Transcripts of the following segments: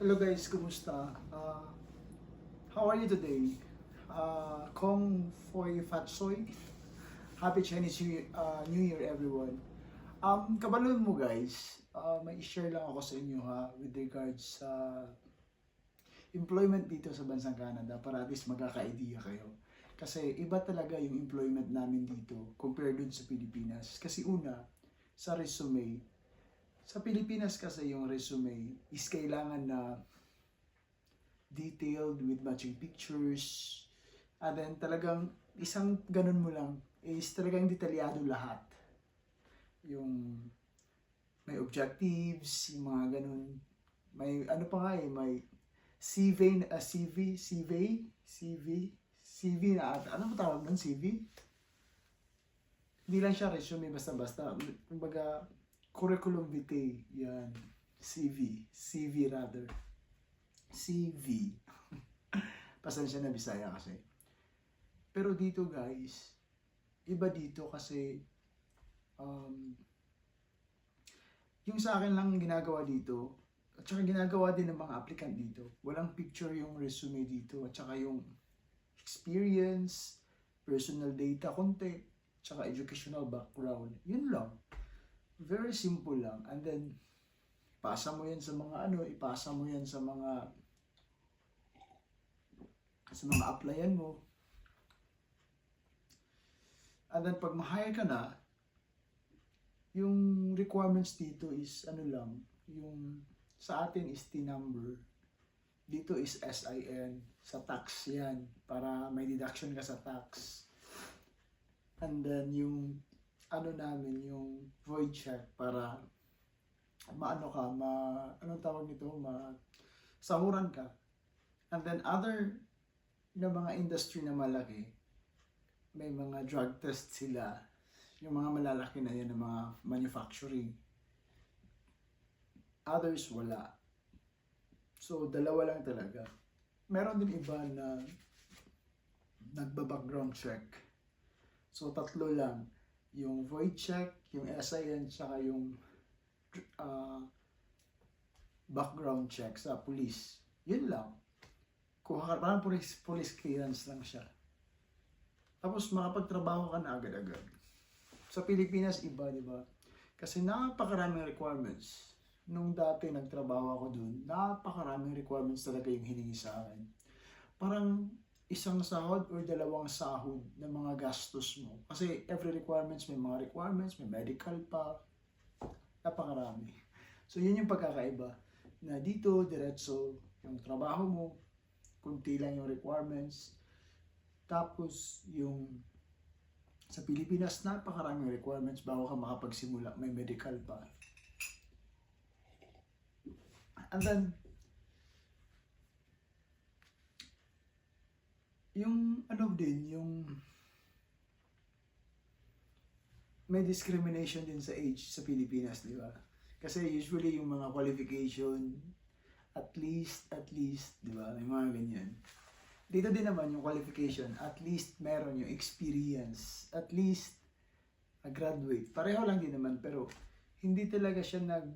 Hello guys, kumusta? Uh, how are you today? Uh, Kong Foy Fat Soy. Happy Chinese New Year, uh, Year everyone. Um, kabalon mo guys, uh, may share lang ako sa inyo ha with regards sa employment dito sa bansang Canada para at least magkaka-idea kayo. Kasi iba talaga yung employment namin dito compared dun sa Pilipinas. Kasi una, sa resume, sa Pilipinas kasi yung resume is kailangan na detailed with matching pictures. And then talagang isang ganun mo lang is talagang detalyado lahat. Yung may objectives, yung mga ganun. May ano pa nga eh, may CV, uh, CV, CV, CV, CV na ata. Ano mo tawag doon? CV? Hindi lang siya resume basta-basta. Kumbaga, curriculum vitae. Yan. CV. CV rather. CV. Pasensya na Bisaya kasi. Pero dito guys, iba dito kasi um, yung sa akin lang ginagawa dito, at saka ginagawa din ng mga applicant dito, walang picture yung resume dito, at saka yung experience, personal data konti, tsaka educational background. Yun lang. Very simple lang. And then, ipasa mo yan sa mga ano, ipasa mo yan sa mga sa mga applyan mo. And then, pag ma-hire ka na, yung requirements dito is ano lang, yung sa atin is T-number. Dito is SIN. Sa tax yan. Para may deduction ka sa tax. And then yung ano namin, yung void check para maano ka, ma, anong tawag nito, ma, sahuran ka. And then other na mga industry na malaki, may mga drug test sila. Yung mga malalaki na yan ng mga manufacturing. Others, wala. So, dalawa lang talaga. Meron din iba na nagba-background check. So, tatlo lang. Yung void check, yung SIN, tsaka yung uh, background check sa police. Yun lang. Kuha ka, parang police, police clearance lang siya. Tapos makapagtrabaho ka na agad-agad. Sa Pilipinas, iba, di ba? Kasi napakaraming requirements. Nung dati nagtrabaho ako dun, napakaraming requirements talaga yung hiningi sa akin. Parang isang sahod or dalawang sahod ng mga gastos mo. Kasi every requirements, may mga requirements, may medical pa. Napakarami. So yun yung pagkakaiba. Na dito, diretso, yung trabaho mo, kunti lang yung requirements. Tapos yung sa Pilipinas, napakaraming requirements bago ka makapagsimula. May medical pa. And then, yung ano din, yung may discrimination din sa age sa Pilipinas, di ba? Kasi usually yung mga qualification, at least, at least, di ba? May mga ganyan. Dito din naman yung qualification, at least meron yung experience, at least a graduate. Pareho lang din naman, pero hindi talaga siya nag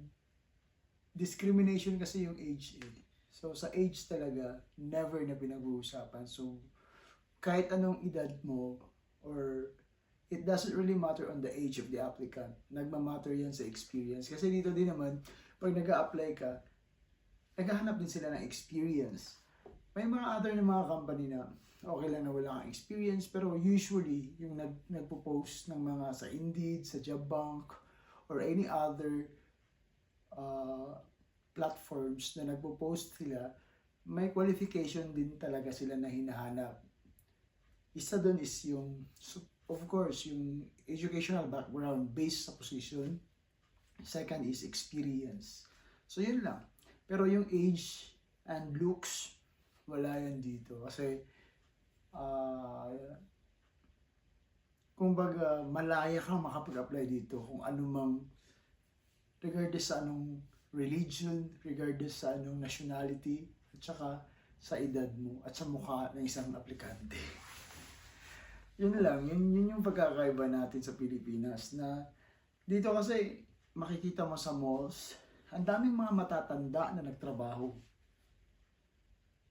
discrimination kasi yung age eh. So sa age talaga, never na pinag-uusapan. So kahit anong edad mo or it doesn't really matter on the age of the applicant. Nagmamatter yan sa experience. Kasi dito din naman, pag nag apply ka, naghahanap din sila ng experience. May mga other na mga company na okay lang na wala kang experience, pero usually, yung nag, nagpo-post ng mga sa Indeed, sa Jobbank, or any other uh, platforms na nagpo-post sila, may qualification din talaga sila na hinahanap. Isa doon is yung, of course, yung educational background based sa position. Second is experience. So, yun lang. Pero yung age and looks, wala yan dito. Kasi, uh, kumbaga, malaya kang makapag-apply dito kung anumang, regardless sa anong religion, regardless sa anong nationality, at saka sa edad mo, at sa mukha ng isang aplikante. Yun lang, yun, yun yung pagkakaiba natin sa Pilipinas na dito kasi makikita mo sa malls, ang daming mga matatanda na nagtrabaho.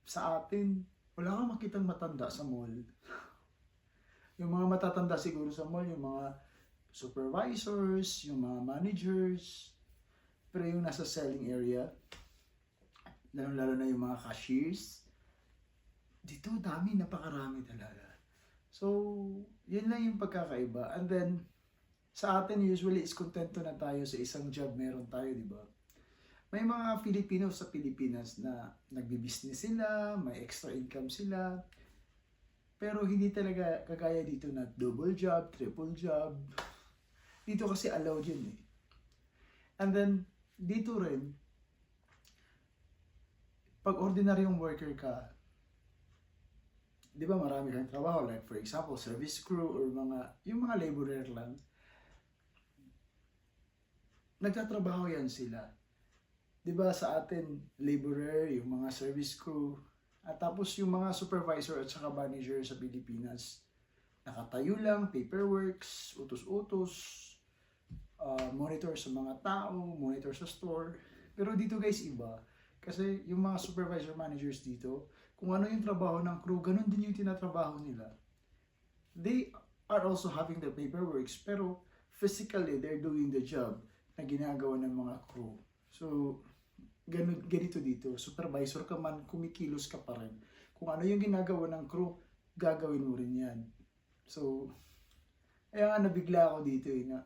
sa atin, wala kang makitang matanda sa mall. Yung mga matatanda siguro sa mall, yung mga supervisors, yung mga managers, pero yung nasa selling area, lalo-lalo na yung mga cashiers, dito dami, napakarami talaga. So, yun lang yung pagkakaiba. And then, sa atin usually is kontento na tayo sa isang job meron tayo, di ba? May mga Filipino sa Pilipinas na nagbi-business sila, may extra income sila, pero hindi talaga kagaya dito na double job, triple job. Dito kasi allowed yun eh. And then, dito rin, pag ordinaryong worker ka, di ba marami kang trabaho, like for example, service crew or mga, yung mga laborer lang, nagtatrabaho yan sila. Di ba sa atin, laborer, yung mga service crew, at tapos yung mga supervisor at saka manager sa Pilipinas, nakatayo lang, paperworks, utos-utos, uh, monitor sa mga tao, monitor sa store. Pero dito guys, iba. Kasi yung mga supervisor managers dito, kung ano yung trabaho ng crew, ganun din yung tinatrabaho nila. They are also having the paperworks, pero physically, they're doing the job na ginagawa ng mga crew. So, ganun, ganito dito. Supervisor ka man, kumikilos ka pa rin. Kung ano yung ginagawa ng crew, gagawin mo rin yan. So, kaya nga nabigla ako dito eh. Na,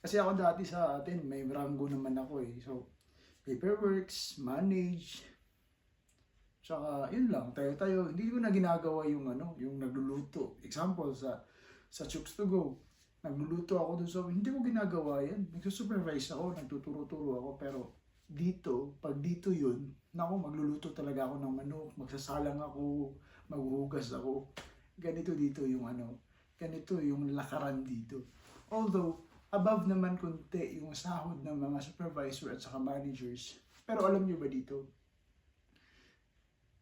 kasi ako dati sa atin, may rango naman ako eh. So, paperworks, manage, tsaka yun lang, tayo-tayo. Hindi ko na ginagawa yung ano, yung nagluluto. Example, sa sa Chooks to Go, nagluluto ako dun sa, hindi ko ginagawa yan. Nagsusupervise ako, nagtuturo-turo ako, pero dito, pag dito yun, nako magluluto talaga ako ng manok, magsasalang ako, maghuhugas ako. Ganito dito yung ano, ganito yung lakaran dito. Although, above naman konti yung sahod ng mga supervisor at saka managers. Pero alam nyo ba dito,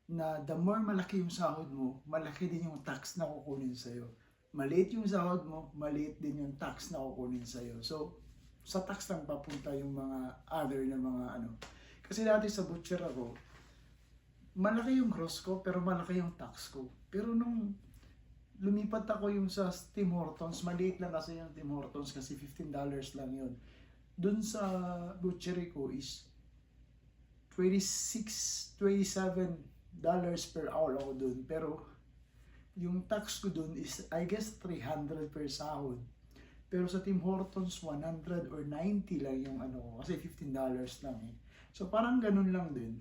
na the more malaki yung sahod mo, malaki din yung tax na kukunin sa'yo. Maliit yung sahod mo, maliit din yung tax na kukunin sa'yo. So, sa tax lang papunta yung mga other na mga ano. Kasi dati sa butcher ako, malaki yung gross ko, pero malaki yung tax ko. Pero nung lumipat ako yung sa Tim Hortons, maliit lang kasi yung Tim Hortons kasi $15 lang yun. Dun sa butchery ko is 26, 27 dollars per hour ako dun. Pero yung tax ko dun is I guess 300 per sahod. Pero sa Tim Hortons 100 or 90 lang yung ano ko kasi 15 dollars lang eh. So parang ganun lang din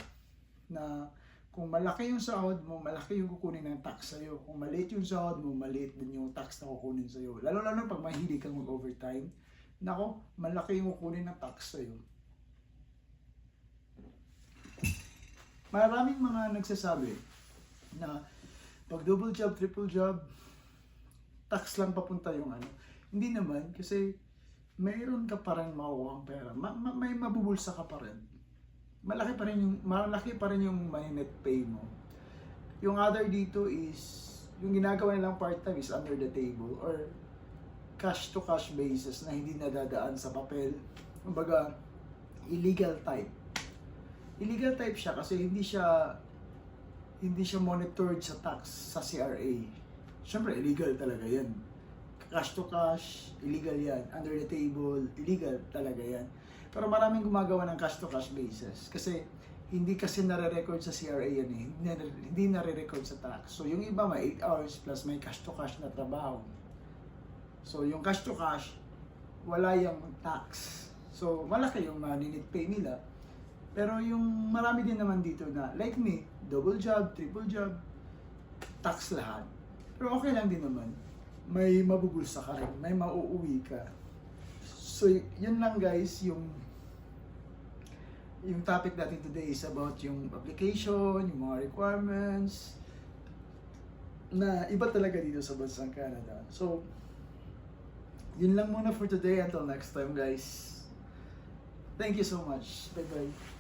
na kung malaki yung sahod mo, malaki yung kukunin ng tax sa'yo. Kung maliit yung sahod mo, maliit din yung tax na kukunin sa'yo. Lalo-lalo pag mahilig kang mag-overtime, nako, malaki yung kukunin ng tax sa'yo. Maraming mga nagsasabi na pag double job, triple job, tax lang papunta yung ano. Hindi naman kasi mayroon ka pa rin makukuha pera. Ma- ma- may mabubulsa ka pa rin. Malaki pa rin yung malaki pa rin yung may net pay mo. Yung other dito is yung ginagawa nilang part-time is under the table or cash to cash basis na hindi nadadaan sa papel. Kumbaga illegal type illegal type siya kasi hindi siya hindi siya monitored sa tax sa CRA. Siyempre, illegal talaga yan. Cash to cash, illegal yan. Under the table, illegal talaga yan. Pero maraming gumagawa ng cash to cash basis kasi hindi kasi nare-record sa CRA yan eh. Hindi, nare-record sa tax. So yung iba may 8 hours plus may cash to cash na trabaho. So yung cash to cash, wala yung tax. So malaki yung maninit pay nila. Pero yung marami din naman dito na, like me, double job, triple job, tax lahat. Pero okay lang din naman. May mabubulsa ka rin, may mauuwi ka. So, yun lang guys, yung yung topic natin today is about yung application, yung mga requirements, na iba talaga dito sa bansang Canada. So, yun lang muna for today. Until next time guys. Thank you so much. Bye-bye.